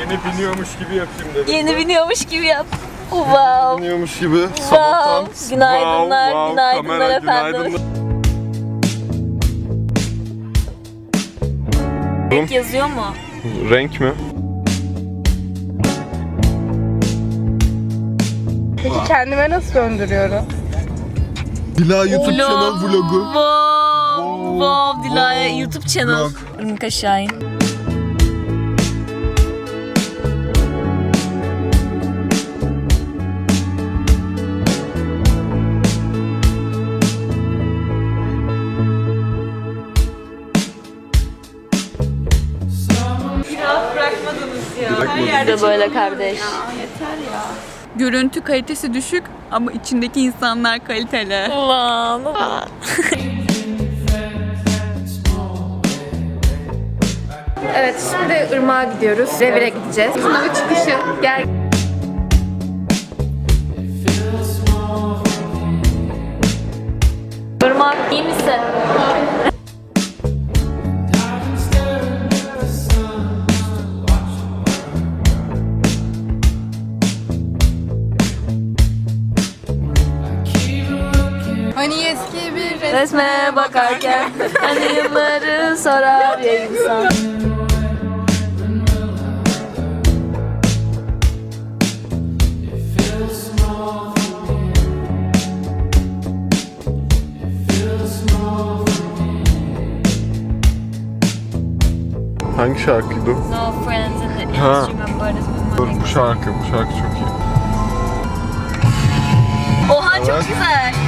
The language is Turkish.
Yeni biniyormuş gibi yapayım dedim. Yeni biniyormuş gibi yap. Wow. Biniyormuş gibi. Sabahtan. Günaydınlar, günaydınlar kamera, efendim. günaydınlar. Renk yazıyor mu? Renk mi? Peki kendime nasıl döndürüyorum? Dila YouTube channel Vlog. vlogu. Wow. Wow. Dilaya Wow. YouTube channel. Vlog. Irmak Biz de böyle kardeş. Görüntü kalitesi düşük ama içindeki insanlar kaliteli. Ulan. ulan. Evet şimdi ırmağa gidiyoruz. Revire gideceğiz. Sınavı çıkışı. Gel. Irmak iyi misin? Hani eski bir Resme bakarken hani yılları sorar ya insan. Hangi şarkıydı? No friends in the Ha. instrument but it's Dur bu şarkı, bu şarkı çok iyi. Oha çok Evet. güzel.